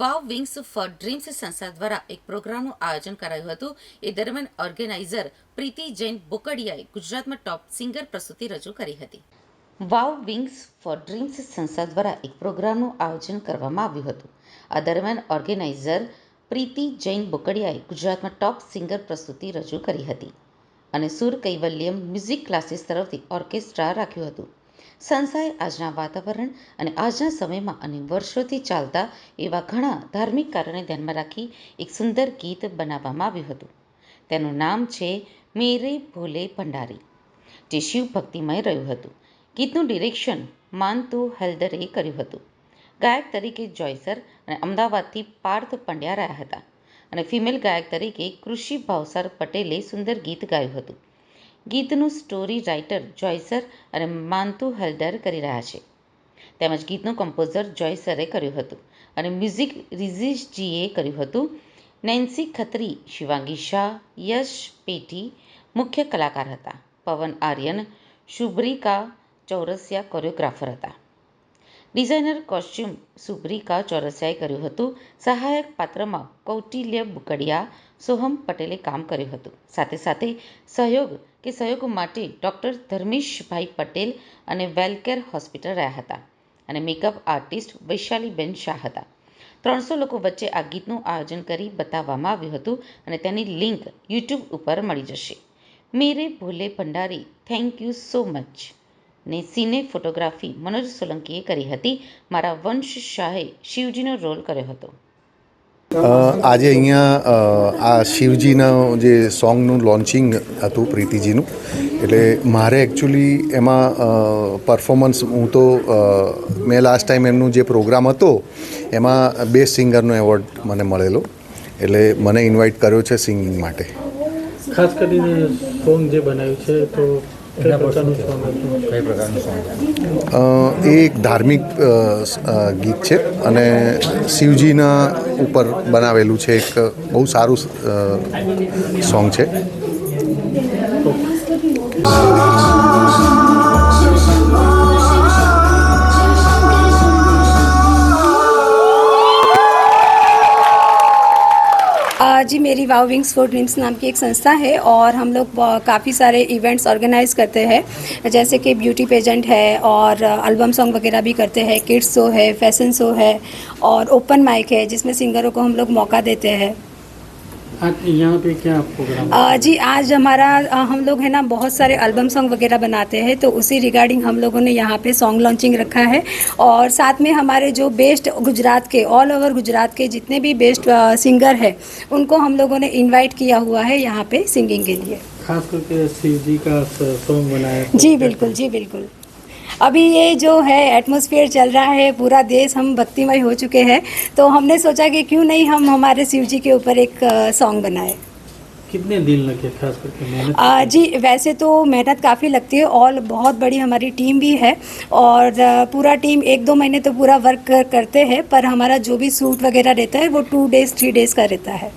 વાવ wings four dreams સંસ્થા દ્વારા એક પ્રોગ્રામનું આયોજન કરાયું હતું. એ દરમિયાન ઓર્ગેનાઇઝર પ્રીતિ જૈન બોકડિયાએ ગુજરાતમાં ટોપ સિંગર પ્રસ્તુતિ રજૂ કરી હતી. વાવ વિંગ્સ ફોર ડ્રીમ્સ સંસ્થા દ્વારા એક પ્રોગ્રામનું આયોજન કરવામાં આવ્યું હતું. આ દરમિયાન ઓર્ગેનાઇઝર પ્રીતિ જૈન બોકડિયાએ ગુજરાતમાં ટોપ સિંગર પ્રસ્તુતિ રજૂ કરી હતી અને સુર કૈવલ્યમ મ્યુઝિક ક્લાસીસ તરફથી ઓર્કેસ્ટ્રા રાખ્યું હતું. સંસ્થાએ આજના વાતાવરણ અને આજના સમયમાં અને વર્ષોથી ચાલતા એવા ઘણા ધાર્મિક કાર્યોને ધ્યાનમાં રાખી એક સુંદર ગીત બનાવવામાં આવ્યું હતું. તેનું નામ છે મેરે ભોલે ભંડારી જે શિવ ભક્તિમય રહ્યું હતું. ગીતનું ડિરેક્શન માનતુ હેલ્દરે કર્યું હતું. ગાયક તરીકે જોયસર અને અમદાવાદથી પાર્થ પંડ્યા રહ્યા હતા. અને ફિમેલ ગાયક તરીકે કૃષિ ભાવસાર પટેલે સુંદર ગીત ગાયું હતું. ગીતનું સ્ટોરી રાઇટર જોયસર અને માનતુ હલદર કરી રહ્યા છે. તેમજ ગીતનું કમ્પોઝર જોયસરે કર્યું હતું અને મ્યુઝિક રિઝિશજીએ કર્યું હતું. નેન્સી ખત્રી, શિવાંગી શાહ, યશ પેટી મુખ્ય કલાકાર હતા. પવન આર્યન, શુભ્રિકા ચૌરસિયા કોરિયોગ્રાફર હતા. ડિઝાઇનર કોસ્ચ્યુમ સુબ્રિકા ચોરસિયાએ કર્યું હતું. સહાયક પાત્રમાં કૌટિલ્ય બુકડિયા સોહમ પટેલે કામ કર્યું હતું. સાથે સાથે સહયોગ કે સહયોગ માટે ડૉક્ટર ધર્મેશભાઈ પટેલ અને વેલકેર હોસ્પિટલ રહ્યા હતા અને મેકઅપ આર્ટિસ્ટ વૈશાલીબેન શાહ હતા. ત્રણસો લોકો વચ્ચે આ ગીતનું આયોજન કરી બતાવવામાં આવ્યું હતું અને તેની લિંક યુટ્યુબ ઉપર મળી જશે. મેરે Bhole Bhandari, thank you so much. ને સિને ફોટોગ્રાફી મનોજ સોલંકીએ કરી હતી. મારા વંશ શાહે શિવજીનો રોલ કર્યો હતો. આજે અહીંયા આ શિવજીના જે સોંગનું લોન્ચિંગ હતું પ્રીતિજીનું એટલે મારે એકચ્યુઅલી એમાં પરફોર્મન્સ હું તો મેં લાસ્ટ ટાઈમ એમનું જે પ્રોગ્રામ હતો એમાં બેસ્ટ સિંગરનો એવોર્ડ મને મળેલો એટલે મને ઇન્વાઇટ કર્યો છે સિંગિંગ માટે. ખાસ કરીને સોંગ જે બનાવ્યું છે તો એ એક ધાર્મિક ગીત છે અને શિવજીના ઉપર બનાવેલું છે એક બહુ સારું સોંગ છે. जी, मेरी वाव विंग्स, फॉर ड्रीम्स नाम की एक संस्था है और हम लोग काफ़ी सारे इवेंट्स ऑर्गेनाइज करते हैं। जैसे कि ब्यूटी पेजेंट है और एल्बम सॉन्ग वगैरह भी करते हैं। किड्स शो है, फ़ैशन शो है और ओपन माइक है, जिसमें सिंगरों को हम लोग मौका देते हैं। यहाँ पे क्या प्रोग्राम आ, जी आज हमारा हम लोग है ना बहुत सारे एल्बम सॉन्ग वगैरह बनाते हैं तो उसी रिगार्डिंग हम लोगों ने यहाँ पे सॉन्ग लॉन्चिंग रखा है। और साथ में हमारे जो बेस्ट गुजरात के ऑल ओवर गुजरात के जितने भी बेस्ट सिंगर हैं उनको हम लोगों ने इनवाइट किया हुआ है यहाँ पे सिंगिंग के लिए। खास करके शिव जी का सॉन्ग बनाया। जी बिल्कुल जी बिल्कुल। अभी ये जो है एटमॉस्फेयर चल रहा है पूरा देश हम भक्तिमय हो चुके हैं तो हमने सोचा कि क्यों नहीं हम हमारे शिव जी के ऊपर एक सॉन्ग बनाए। कितने दिन लगे खास करके मेहनत जी वैसे तो मेहनत काफ़ी लगती है और बहुत बड़ी हमारी टीम भी है और पूरा टीम एक दो महीने तो पूरा वर्क करते हैं पर हमारा जो भी सूट वगैरह रहता है वो टू डेज़ थ्री डेज़ का रहता है।